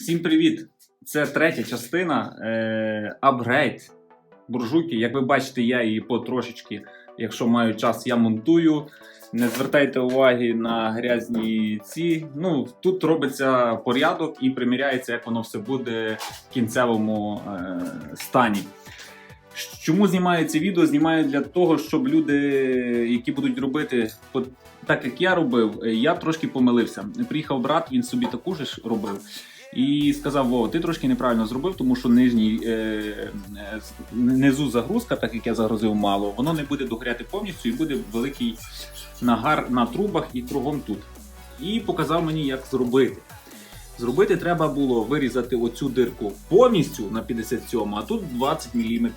Всім привіт! Це третя частина е, апгрейд буржуйки. Як ви бачите, я її потрошечки, якщо маю час, я монтую. Не звертайте уваги на грязні ці. Ну, тут робиться порядок і приміряється, як воно все буде в кінцевому е, стані. Чому знімаю це відео? Знімаю для того, щоб люди, які будуть робити, так як я робив, я трошки помилився. Приїхав брат, він собі таку ж робив. І сказав: Вова, ти трошки неправильно зробив, тому що нижній е, е, низу загрузка, так як я загрузив мало, воно не буде догоряти повністю і буде великий нагар на трубах і кругом тут. І показав мені, як зробити. Зробити треба було вирізати оцю дирку повністю на 57, а тут 20 мм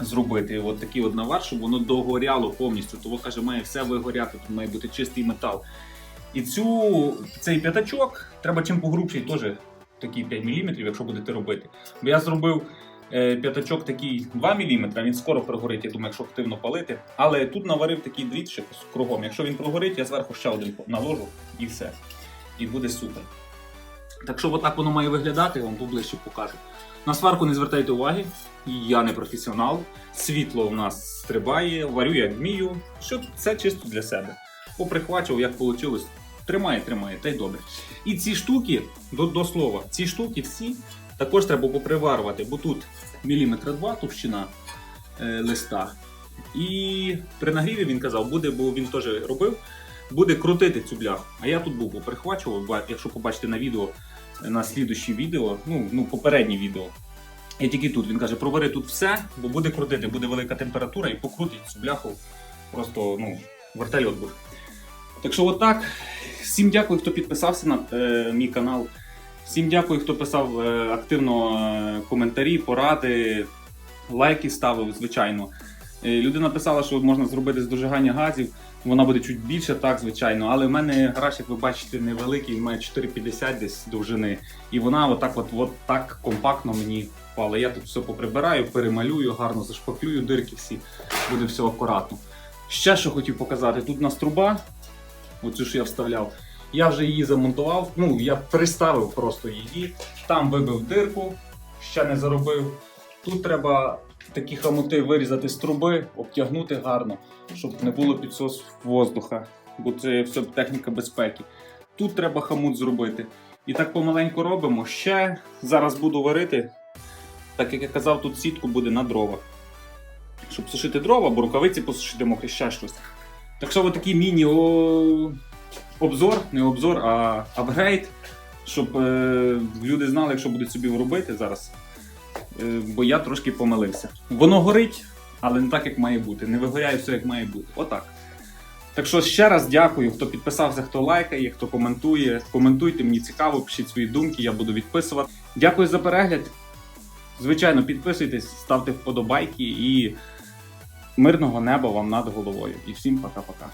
зробити. От такий от навар, щоб воно догоряло повністю. Того каже, має все вигоряти, тут має бути чистий метал. І цю, цей п'ятачок треба чим погрубший, теж такий 5 мм, якщо будете робити. Бо я зробив е, п'ятачок такий 2 мм, він скоро прогорить, я думаю, якщо активно палити. Але тут наварив такий дріт кругом. Якщо він прогорить, я зверху ще один наложу і все. І буде супер. Так що отак воно має виглядати, я вам поближче покажу. На сварку не звертайте уваги, я не професіонал. Світло у нас стрибає, варю як вмію. Що це чисто для себе. Поприхвачував, як вийшло. Тримає, тримає, та й добре. І ці штуки, до, до слова, ці штуки всі також треба поприварювати, бо тут міліметра два товщина е, листа. І при нагріві він казав, буде, бо він теж робив, буде крутити цю бляху. А я тут був поприхвачував, якщо побачите на відео, на слідущі відео, ну, ну попереднє відео. Я тільки тут. Він каже, провари тут все, бо буде крутити, буде велика температура і покрутить цю бляху. Просто ну, вертольот буде. Так що, отак. Всім дякую, хто підписався на е, мій канал. Всім дякую, хто писав е, активно е, коментарі, поради, лайки ставив, звичайно. Е, людина писала, що можна зробити з дожигання газів. Вона буде чуть більше, так, звичайно. Але в мене гараж, як ви бачите, невеликий, він має 4,50 десь довжини. І вона отак, от, от так компактно мені впала. Я тут все поприбираю, перемалюю, гарно зашпаклюю дирки всі, буде все акуратно. Ще що хотів показати, тут у нас труба, оцю що я вставляв. Я вже її замонтував, ну я приставив просто її, там вибив дирку, ще не заробив. Тут треба такі хамути вирізати з труби, обтягнути гарно, щоб не було підсос воздуха, бо це все техніка безпеки. Тут треба хамут зробити. І так помаленьку робимо. Ще зараз буду варити. Так як я казав, тут сітку буде на дрова. Щоб сушити дрова, або рукавиці посушити мокрі ще щось. Так що такий міні-обзор, не обзор, а апгрейд, щоб е... люди знали, якщо будуть собі робити зараз. Е... Бо я трошки помилився. Воно горить, але не так, як має бути. Не вигоряє все, як має бути. Отак. Так що ще раз дякую, хто підписався, хто лайкає, хто коментує. Коментуйте, мені цікаво, пишіть свої думки, я буду відписувати. Дякую за перегляд. Звичайно, підписуйтесь, ставте вподобайки і мирного неба вам над головою. І всім пока-пока.